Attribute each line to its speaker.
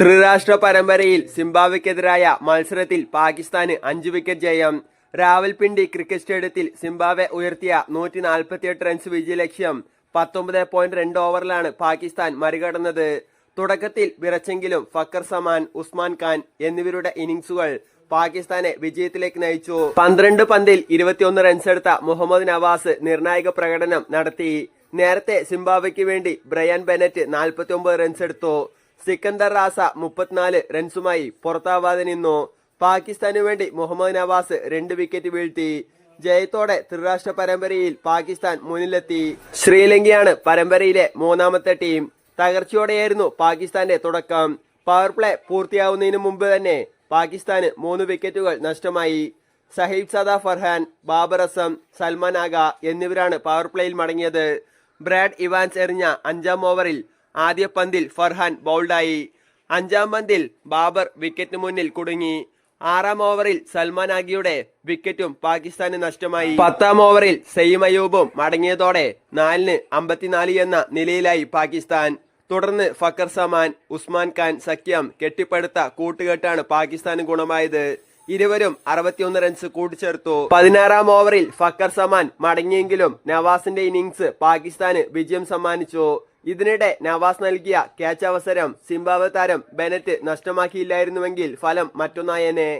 Speaker 1: ത്രിരാഷ്ട്ര പരമ്പരയിൽ സിംബാബ്വെക്കെതിരായ മത്സരത്തിൽ പാകിസ്ഥാന് അഞ്ച് വിക്കറ്റ് ജയം. രാവൽപിണ്ടി ക്രിക്കറ്റ് സ്റ്റേഡിയത്തിൽ സിംബാബ്വെ ഉയർത്തിയ നൂറ്റി നാൽപ്പത്തിയെട്ട് റൺസ് വിജയലക്ഷ്യം. പത്തൊമ്പത് പോയിന്റ് രണ്ട് ഓവറിലാണ് പാകിസ്ഥാൻ മറികടന്നത്. തുടക്കത്തിൽ വിറച്ചെങ്കിലും ഫക്കർ സമാൻ ഉസ്മാൻ ഖാൻ എന്നിവരുടെ ഇന്നിംഗ്സുകൾ പാകിസ്ഥാനെ വിജയത്തിലേക്ക് നയിച്ചു. പന്ത്രണ്ട് പന്തിൽ ഇരുപത്തിയൊന്ന് റൺസ് എടുത്ത മുഹമ്മദ് നവാസ് നിർണായക പ്രകടനം നടത്തി. നേരത്തെ സിംബാവയ്ക്ക് വേണ്ടി ബ്രയാൻ ബെനറ്റ് നാൽപ്പത്തി റൺസ് എടുത്തു. സിക്കന്ദർ റാസ മുപ്പത്തിനാല് റൺസുമായി പുറത്താവാതെ നിന്നു. പാകിസ്ഥാനു വേണ്ടി മുഹമ്മദ് നവാസ് രണ്ട് വിക്കറ്റ് വീഴ്ത്തി. ജയത്തോടെ ത്രിരാഷ്ട്ര പരമ്പരയിൽ പാകിസ്ഥാൻ മുന്നിലെത്തി. ശ്രീലങ്കയാണ് പരമ്പരയിലെ മൂന്നാമത്തെ ടീം തകർച്ചയോടെയായിരുന്നു പാകിസ്ഥാന്റെ തുടക്കം. പവർ പ്ലേ പൂർത്തിയാവുന്നതിന് മുമ്പ് തന്നെ പാകിസ്ഥാന് മൂന്ന് വിക്കറ്റുകൾ നഷ്ടമായി. സഹീബ് സദാ ഫർഹാൻ ബാബർ അസം സൽമാൻ ആഗ എന്നിവരാണ് പവർ പ്ലേയിൽ മടങ്ങിയത്. ബ്രാഡ് ഇവാൻസ് എറിഞ്ഞ അഞ്ചാം ഓവറിൽ ആദ്യ പന്തിൽ ഫർഹാൻ ബൗൾഡായി. അഞ്ചാം പന്തിൽ ബാബർ വിക്കറ്റിന് മുന്നിൽ കുടുങ്ങി. ആറാം ഓവറിൽ സൽമാൻ ആഗിയുടെ വിക്കറ്റും പാകിസ്ഥാന് നഷ്ടമായി. പത്താം ഓവറിൽ സയ്യിം അയൂബും മടങ്ങിയതോടെ നാലിന് അമ്പത്തിനാല് എന്ന നിലയിലായി പാകിസ്ഥാൻ. തുടർന്ന് ഫക്കർ സമാൻ ഉസ്മാൻ ഖാൻ സഖ്യം കെട്ടിപ്പടുത്ത കൂട്ടുകെട്ടാണ് പാകിസ്ഥാന് ഗുണമായത്. ഇരുവരും അറുപത്തിയൊന്ന് റൺസ് കൂട്ടിച്ചേർത്തു. പതിനാറാം ഓവറിൽ ഫക്കർ സമാൻ മടങ്ങിയെങ്കിലും നവാസിന്റെ ഇന്നിംഗ്സ് പാകിസ്ഥാന് വിജയം സമ്മാനിച്ചു. ഇതിനിടെ നവാസ് നൽകിയ ക്യാച്ച് അവസരം സിംബാബ്വെ താരം ബെനറ്റ് നഷ്ടമാക്കിയില്ലായിരുന്നുവെങ്കിൽ ഫലം മറ്റൊന്നായേനെ.